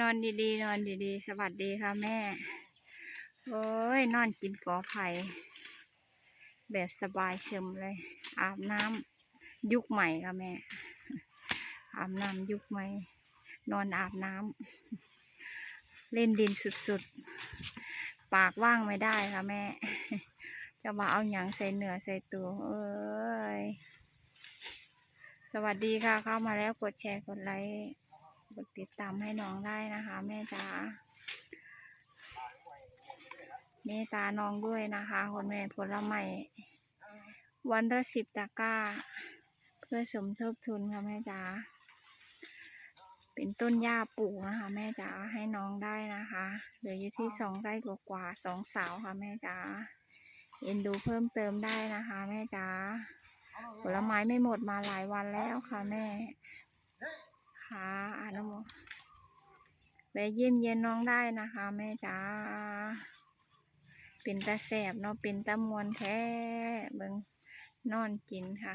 นอนดีๆ นอนดีๆ สวัสดีค่ะแม่ โอ้ย นอนกินกอไผ่แบบสบายเฉมเลย อาบน้ำยุคใหม่ค่ะแม่ อาบน้ำยุคใหม่ นอนอาบน้ำเล่นดินสุดๆ ปากว่างไม่ได้ค่ะแม่ จะมาเอาหยังใส่เหนือใส่ตัว เอ้ย สวัสดีค่ะเข้ามาแล้วกดแชร์กดไลค์ กดติดตามให้น้องได้นะคะ แม่จ๋าเมตตาน้องด้วยนะคะคนแม่ผลไม้วันละสิบตะกร้า เพื่อสมทบทุนค่ะแม่จ๋าเป็นต้นหญ้าปลูกนะคะ แม่จ๋าให้น้องได้นะคะเหลืออยู่ที่สองไร่กว่าสองสาวค่ะแม่จ๋าเอ็นดูเพิ่มเติมได้นะคะ แม่จ๋าผลไม้ไม่หมดมาหลายวันแล้วค่ะแม่ ค่ะอานุโม แวะเยี่ยมเยียนน้องได้นะคะ แม่จ๋าเป็นตาแสบเนาะเป็นตามวนแท้เบิงนอนกินค่ะ